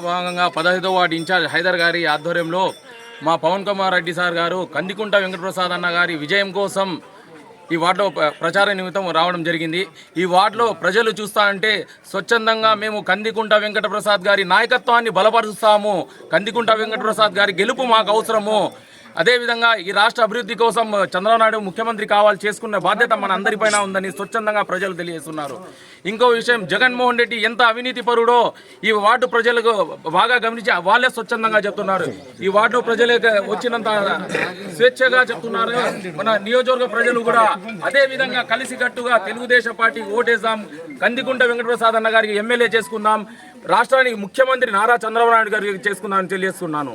పదహైదో ward incharge Hyder గారి ఆధ్వర్యంలో మా పవన్ కుమార్ రెడ్డి సార్ గారు కందికుంట వెంకటప్రసాద్ అన్న గారి విజయం కోసం ఈ వార్డులో ప్ర- ప్రచార నిమిత్తం రావడం జరిగింది. ఈ వార్డులో ప్రజలు చూస్తా అంటే స్వచ్ఛందంగా మేము కందికుంట వెంకటప్రసాద్ గారి నాయకత్వాన్ని బలపరుస్తాము. కందికుంట వెంకటప్రసాద్ గారి గెలుపు మాకు అవసరము. అదేవిధంగా ఈ రాష్ట్ర అభివృద్ధి కోసం చంద్రబాబు నాయుడు ముఖ్యమంత్రి కావాలి చేసుకున్న బాధ్యత మన అందరిపైన ఉందని స్వచ్ఛందంగా ప్రజలు తెలియజేస్తున్నారు. ఇంకో విషయం జగన్మోహన్ రెడ్డి ఎంత అవినీతి పరుడో ఈ వార్డు ప్రజలకు బాగా గమనించి వాళ్ళే స్వచ్ఛందంగా చెప్తున్నారు. ఈ వార్డు ప్రజలకు వచ్చినంత స్వేచ్ఛగా చెప్తున్నారు. మన నియోజకవర్గ ప్రజలు కూడా అదే విధంగా కలిసికట్టుగా తెలుగుదేశం పార్టీ ఓటేసాం కందికుంట వెంకటప్రసాద్ అన్న గారికి ఎమ్మెల్యే చేసుకుందాం. రాష్ట్రానికి ముఖ్యమంత్రి నారా చంద్రబాబు నాయుడు గారికి చేసుకుందామని తెలియజేస్తున్నాను.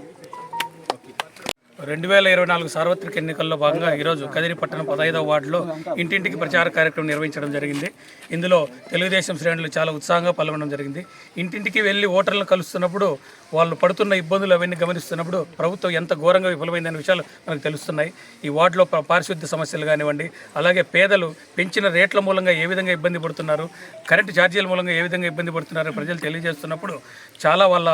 రెండు వేల ఇరవై నాలుగు సార్వత్రిక ఎన్నికల్లో భాగంగా ఈరోజు కదిరి పట్టణం పదహైదవ వార్డులో ఇంటింటికి ప్రచార కార్యక్రమం నిర్వహించడం జరిగింది. ఇందులో తెలుగుదేశం శ్రేణులు చాలా ఉత్సాహంగా పాల్గొనడం జరిగింది. ఇంటింటికి వెళ్ళి ఓటర్లను కలుస్తున్నప్పుడు వాళ్ళు పడుతున్న ఇబ్బందులు అవన్నీ గమనిస్తున్నప్పుడు ప్రభుత్వం ఎంత ఘోరంగా విఫలమైందనే విషయాలు మనకు తెలుస్తున్నాయి. ఈ వార్డులో పారిశుద్ధ్య సమస్యలు కానివ్వండి అలాగే పేదలు పెంచిన రేట్ల మూలంగా ఏ విధంగా ఇబ్బంది పడుతున్నారు కరెంటు ఛార్జీల మూలంగా ఏ విధంగా ఇబ్బంది పడుతున్నారు ప్రజలు తెలియజేస్తున్నప్పుడు చాలా వాళ్ళ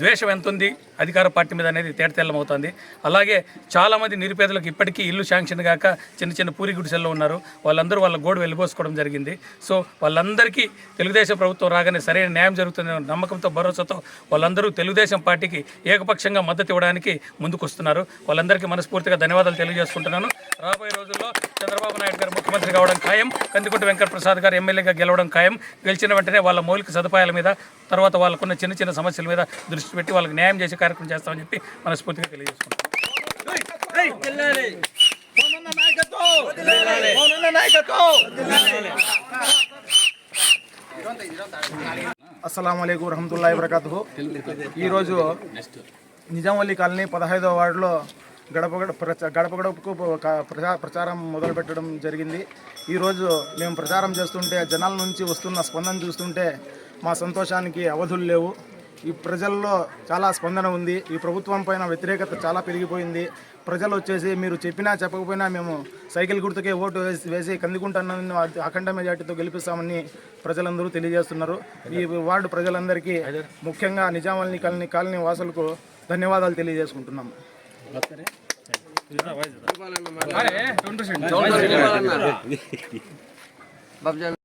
ద్వేషం ఎంత ఉంది అధికార పార్టీ మీద అనేది తేటతెల్లమవుతుంది అలాగే అలాగే చాలామంది నిరుపేదలకు ఇప్పటికీ ఇల్లు శాంక్షన్ కాక చిన్న చిన్న పూరి గుడిసెల్లో ఉన్నారు. వాళ్ళందరూ వాళ్ళ గోడు వెళ్ళిపోసుకోవడం జరిగింది. సో వాళ్ళందరికీ తెలుగుదేశం ప్రభుత్వం రాగానే సరైన న్యాయం జరుగుతుందనే నమ్మకంతో భరోసాతో వాళ్ళందరూ తెలుగుదేశం పార్టీకి ఏకపక్షంగా మద్దతు ఇవ్వడానికి ముందుకొస్తున్నారు. వాళ్ళందరికీ మనస్ఫూర్తిగా ధన్యవాదాలు తెలియజేసుకుంటున్నాను. రాబోయే రోజుల్లో చంద్రబాబు నాయుడు గారు ముఖ్యమంత్రి కావడం ఖాయం. కందికుంట వెంకట ప్రసాద్ గారు ఎమ్మెల్యేగా గెలవడం ఖాయం. గెలిచిన వెంటనే వాళ్ళ మౌలిక సదుపాయాల మీద తర్వాత వాళ్ళకున్న చిన్న చిన్న సమస్యల మీద దృష్టి పెట్టి వాళ్ళకి న్యాయం చేసే కార్యక్రమం చేస్తామని చెప్పి మనస్ఫూర్తిగా తెలియజేసుకుంటాం అస్సలం అయికు రహమతుల్లా వరకతు ఈరోజు నిజాంవల్లి కాలనీ పదహైదవ వార్డులో గడప గడప గడపకు ప్రచారం మొదలుపెట్టడం జరిగింది. ఈరోజు మేము ప్రచారం చేస్తుంటే జనాల నుంచి వస్తున్న స్పందన చూస్తుంటే మా సంతోషానికి అవధులు లేవు. ఈ ప్రజల్లో చాలా స్పందన ఉంది. ఈ ప్రభుత్వం పైన వ్యతిరేకత చాలా పెరిగిపోయింది. ప్రజలు వచ్చేసి మీరు చెప్పినా చెప్పకపోయినా మేము సైకిల్ గుర్తుకే ఓటు వేసి వేసి కందికుంటున్న అఖండ మెజార్టీతో గెలిపిస్తామని ప్రజలందరూ తెలియజేస్తున్నారు. ఈ వార్డు ప్రజలందరికీ ముఖ్యంగా నిజామాలని కాలనీ కాలనీ వాసులకు ధన్యవాదాలు తెలియజేసుకుంటున్నాము. బాబ్జాన్